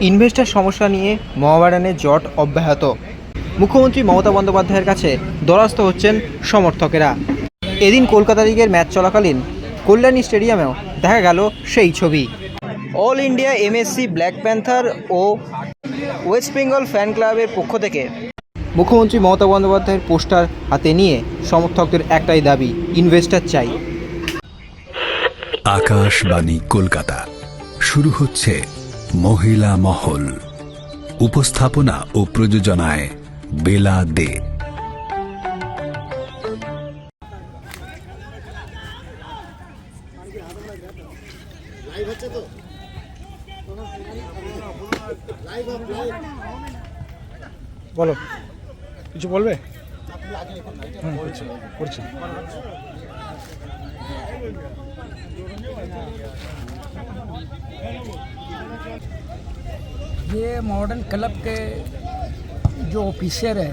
Investor সমস্যা নিয়ে মহাবাডানের জট অব্যাহত। মুখ্যমন্ত্রী মমতা বন্দ্যোপাধ্যায়ের কাছে দ্বারস্থ হচ্ছেন সমর্থকেরা। এদিন কলকাতা লিগের ম্যাচ চলাকালীন কল্যাণী স্টেডিয়ামেও দেখা গেল সেই ছবি। All India MSC, black panther ও ওয়েস্ট বেঙ্গল ফ্যান ক্লাবের পক্ষ থেকে মুখ্যমন্ত্রী মমতা বন্দ্যোপাধ্যায়ের পোস্টার হাতে নিয়ে সমর্থকদের একটাই দাবি, ইনভেস্টার চাই। আকাশবাণী কলকাতা। শুরু হচ্ছে মহিলা মহল। উপস্থাপনা ও প্রযোজনায় বেলা দে। বলো কিছু বলবে? করছি, ये मॉडर्न क्लब के जो ऑफिसर है,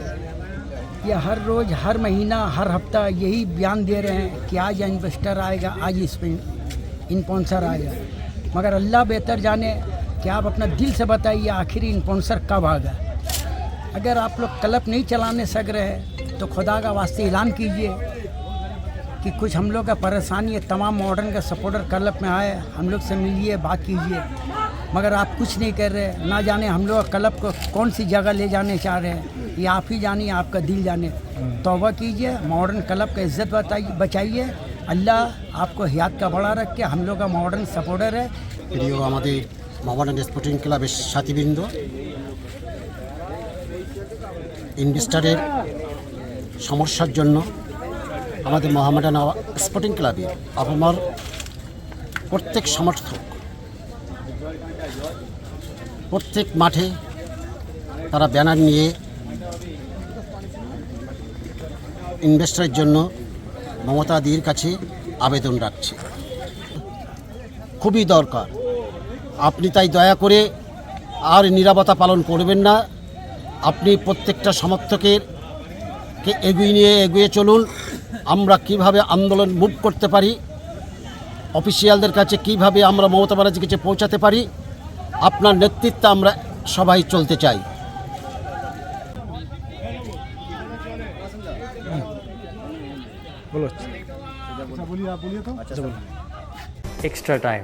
ये हर रोज़, हर महीना, हर हफ़्ता यही बयान दे रहे हैं कि आज इन्वेस्टर आएगा, आज इस पे इन्पॉन्सर आएगा। मगर अल्लाह बेहतर जाने कि आप अपना दिल से बताइए, आखिर इन्पॉन्सर कब आएगा अगर आप लोग क्लब नहीं चलाने सक रहे तो खुदा का वास्ते ऐलान कीजिए। कि कुछ हम लोग का परेशानी है तमाम मॉडर्न का सपोर्टर क्लब में आए हम लोग से मिलिए बात कीजिए मगर आप कुछ नहीं कर रहे ना जाने हम लोग क्लब को कौन सी जगह ले जाने चाह रहे हैं ये आप ही जानिए आपका दिल जाने तौबा कीजिए मॉडर्न क्लब का इज्जत बताइए बचाइए अल्लाह आपको हयात का बड़ा रख के हम लोग का मॉडर्न सपोर्टर है প্রিয় আমাদের মহাবাডান স্পোর্টিং ক্লাবের সাথীবৃন্দ ইনভেস্টারের সমস্যার জন্য আমাদের মহামেডান স্পোর্টিং ক্লাবে আবহাওয়ার প্রত্যেক সমর্থক প্রত্যেক মাঠে তারা ব্যানার নিয়ে ইনভেস্টারের জন্য মমতাদির কাছে আবেদন রাখছে। খুবই দরকার। আপনি তাই দয়া করে আর নিরাপত্তা পালন করবেন না। আপনি প্রত্যেকটা সমর্থকের কে এগিয়ে নিয়ে এগিয়ে চলুন। আমরা কীভাবে আন্দোলন মুভ করতে পারি? অফিসিয়ালদের কাছে কীভাবে আমরা মমতা ব্যানার্জির কাছে পৌঁছাতে পারি? আপনার নেতৃত্বে আমরা সবাই চলতে চাই। এক্সট্রা আচ্ছা